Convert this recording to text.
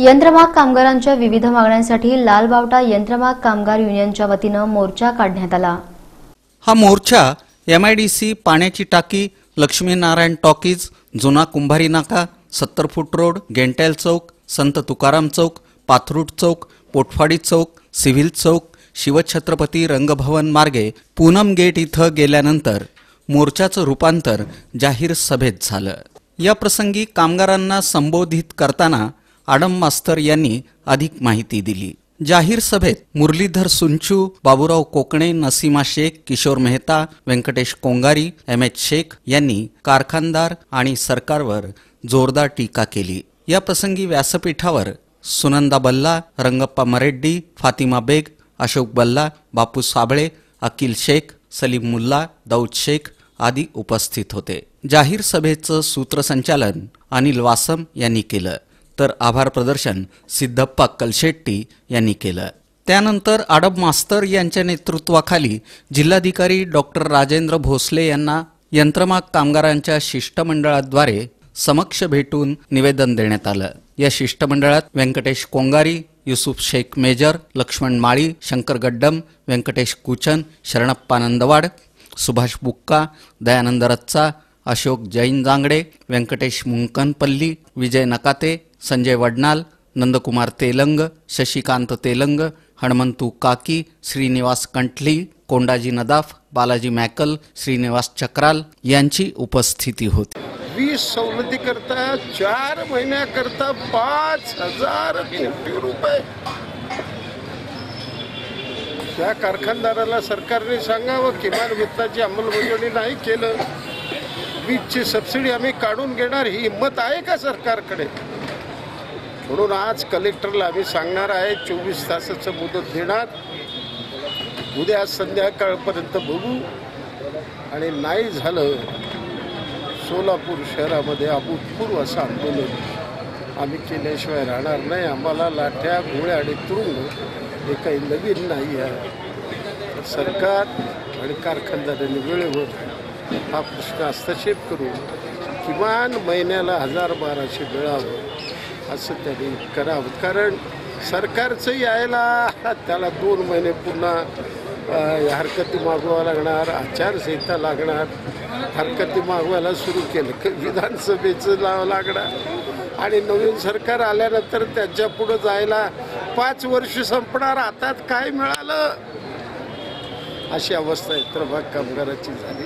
यंत्रमाग कामगारांच्या विविध मागण्यांसाठी लालबावटा यंत्रमाग कामगार युनियनच्या वतीनं मोर्चा काढण्यात आला. हा मोर्चा एम आय डी सी पाण्याची टाकी लक्ष्मीनारायण टॉकीज जुना कुंभारी नाका सत्तर फूट रोड गेंटेल चौक संत तुकाराम चौक पाथरूट चौक पोटफाडी चौक सिव्हिल चौक शिवछत्रपती रंगभवन मार्गे पूनम गेट इथं गेल्यानंतर मोर्चाचं रूपांतर जाहीर सभेत झालं. या प्रसंगी कामगारांना संबोधित करताना आडम मास्तर यांनी अधिक माहिती दिली. जाहीर सभेत मुरलीधर सुंचू बाबूराव कोकणे नसीमा शेख किशोर मेहता व्यंकटेश कोंगारी एम एच शेख यांनी कारखानदार आणि सरकारवर जोरदार टीका केली. या प्रसंगी व्यासपीठावर सुनंदा बल्ला रंगप्पा मरेड्डी फातिमा बेग अशोक बल्ला बापू साबळे अकिल शेख सलीम मुल्ला दाऊद शेख आदी उपस्थित होते. जाहीर सभेचं सूत्रसंचालन अनिल वासम यांनी केलं. तर आभार प्रदर्शन सिद्धप्पा कलशेट्टी यांनी केलं. त्यानंतर आडब मास्तर यांच्या नेतृत्वाखाली जिल्हाधिकारी डॉक्टर राजेंद्र भोसले यांना यंत्रमाग कामगारांच्या शिष्टमंडळाद्वारे समक्ष भेटून निवेदन देण्यात आलं. या शिष्टमंडळात व्यंकटेश कोंगारी युसुफ शेख मेजर लक्ष्मण माळी शंकर गड्डम व्यंकटेश कुचन शरणप्पा नंदवाड सुभाष बुक्का दयानंद रच्चा अशोक जैन जांगडे व्यंकटेश मुंकनपल्ली विजय नकाते संजय वडनाल नंदकुमार तेलंग शशिकांत तेलंग हणमंतू काकी श्रीनिवास कंठली कोंडाजी नदाफ बालाजी मॅकल श्रीनिवास चक्राल यांची उपस्थिती होती. वीस सवलती करता चार महिन्याकरता पाच हजार कोटी रुपये. त्या कारखानदाराला सरकारने सांगावं किमान वेतनाची अंमलबजावणी नाही केलं. वीजची सबसिडी आम्ही काढून घेणार ही हिंमत आहे का सरकारकडे? म्हणून आज कलेक्टरला आम्ही सांगणार आहे चोवीस तासाचं मुदत देणार. उद्या संध्याकाळपर्यंत बघू. आणि नाही झालं सोलापूर शहरामध्ये अभूतपूर्व असं आंदोलन आम्ही केल्याशिवाय राहणार नाही. आम्हाला लाठ्या गोळ्या आणि तुरुंग हे काही नवीन नाही आहे. सरकार आणि कारखानदारांनी वेळेवर हा प्रश्न हस्तक्षेप करून किमान महिन्याला हजार बाराशे मिळावं असं त्यांनी करावं. कारण सरकारचं यायला त्याला दोन महिने पुन्हा हरकती मागवावं लागणार आचारसंहिता लागणार हरकती मागवायला सुरू केलं. की विधानसभेचं लाव लागणार. आणि नवीन सरकार आल्यानंतर त्यांच्या पुढं जायला पाच वर्ष संपणार. हातात काय मिळालं? अशी अवस्था यंत्रभाग कामगाराची झाली.